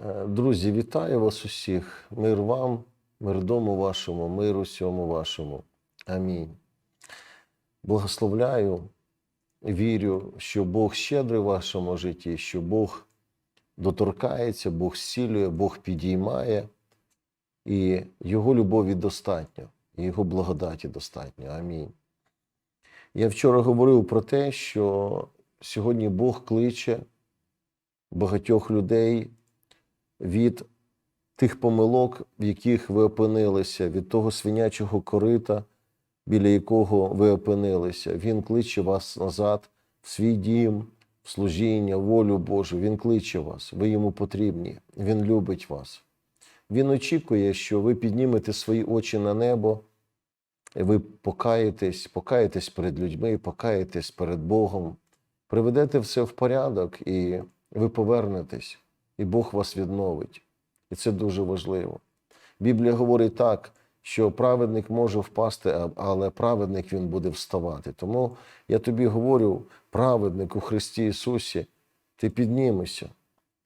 Е, Друзі, вітаю вас усіх. Мир вам, мир дому вашому, мир усьому вашому. Амінь. Благословляю, вірю, що Бог щедрий в вашому житті, що Бог доторкається, Бог зцілює, Бог підіймає, і Його любові достатньо, і Його благодаті достатньо. Амінь. Я вчора говорив про те, що сьогодні Бог кличе багатьох людей від тих помилок, в яких ви опинилися, від того свинячого корита, біля якого ви опинилися. Він кличе вас назад в свій дім, в служіння, волю Божу. Він кличе вас, ви йому потрібні, він любить вас. Він очікує, що ви піднімете свої очі на небо, і ви покаєтесь, покаєтесь перед людьми, покаєтесь перед Богом, приведете все в порядок, і ви повернетесь, і Бог вас відновить. І це дуже важливо. Біблія говорить так, що праведник може впасти, але праведник він буде вставати. Тому я тобі говорю, праведник у Христі Ісусі, ти піднімешся,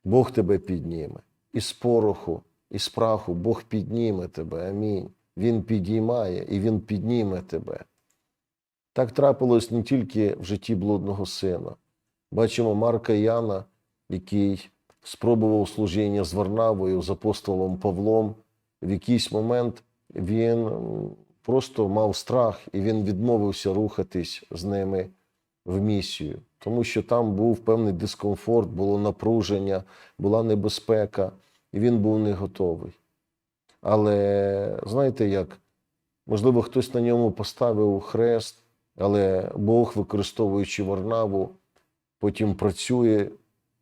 Бог тебе підніме. Із пороху, із праху Бог підніме тебе. Амінь. Він підіймає і Він підніме тебе. Так трапилось не тільки в житті блудного сина. Бачимо Марка Яна, який спробував служіння з Варнавою, з апостолом Павлом. В якийсь момент він просто мав страх і він відмовився рухатись з ними в місію, тому що там був певний дискомфорт, було напруження, була небезпека, і він був не готовий. Але знаєте як? Можливо, хтось на ньому поставив хрест, але Бог, використовуючи Варнаву, потім працює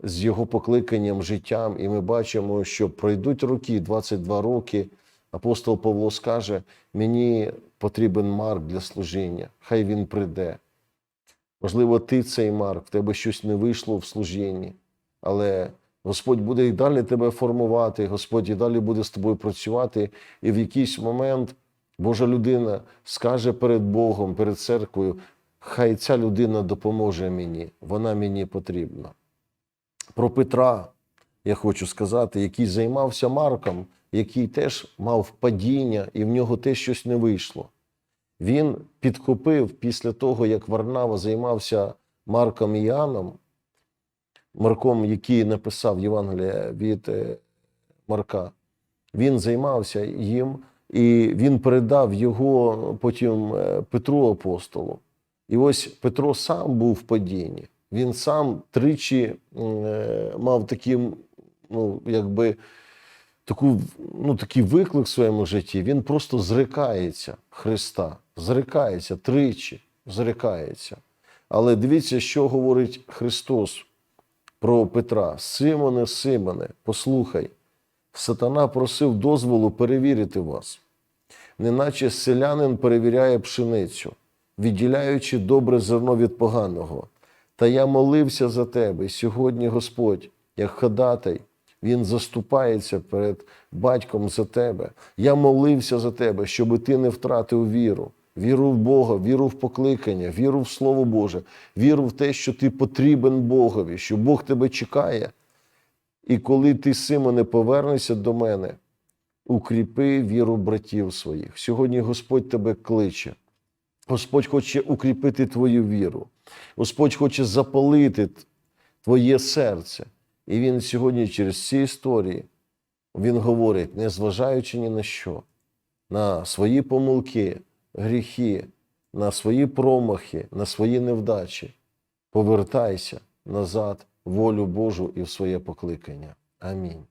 з його покликанням, життям, і ми бачимо, що пройдуть роки, 22 роки. Апостол Павло скаже: мені потрібен Марк для служіння, хай він прийде. Можливо, ти цей Марк, в тебе щось не вийшло в служінні, але Господь буде і далі тебе формувати, Господь і далі буде з тобою працювати, і в якийсь момент Божа людина скаже перед Богом, перед церквою, хай ця людина допоможе мені, вона мені потрібна. Про Петра я хочу сказати, який займався Марком, який теж мав падіння, і в нього теж щось не вийшло. Він підхопив після того, як Варнава займався Марком і Іоанном, Марком, який написав Євангелія від е, Марка, він займався їм, і він передав його потім е, Петру апостолу. І ось Петро сам був в падінні. Він сам тричі е, мав таким, ну, якби, таку, ну, такий виклик в своєму житті. Він просто зрикається Христа, зрикається тричі, зрикається. Але дивіться, що говорить Христос про Петра. Симоне, Симоне, послухай, сатана просив дозволу перевірити вас, неначе селянин перевіряє пшеницю, відділяючи добре зерно від поганого. Та я молився за тебе, і сьогодні Господь, як ходатай, Він заступається перед батьком за тебе. Я молився за тебе, щоб ти не втратив віру. Віру в Бога, віру в покликання, віру в Слово Боже, віру в те, що ти потрібен Богові, що Бог тебе чекає. І коли ти, Симоне, повернешся до мене, укріпи віру братів своїх. Сьогодні Господь тебе кличе. Господь хоче укріпити твою віру. Господь хоче запалити твоє серце. І Він сьогодні через ці історії Він говорить, незважаючи ні на що, на свої помилки, гріхи, на свої промахи, на свої невдачі, повертайся назад в волю Божу і в своє покликання. Амінь.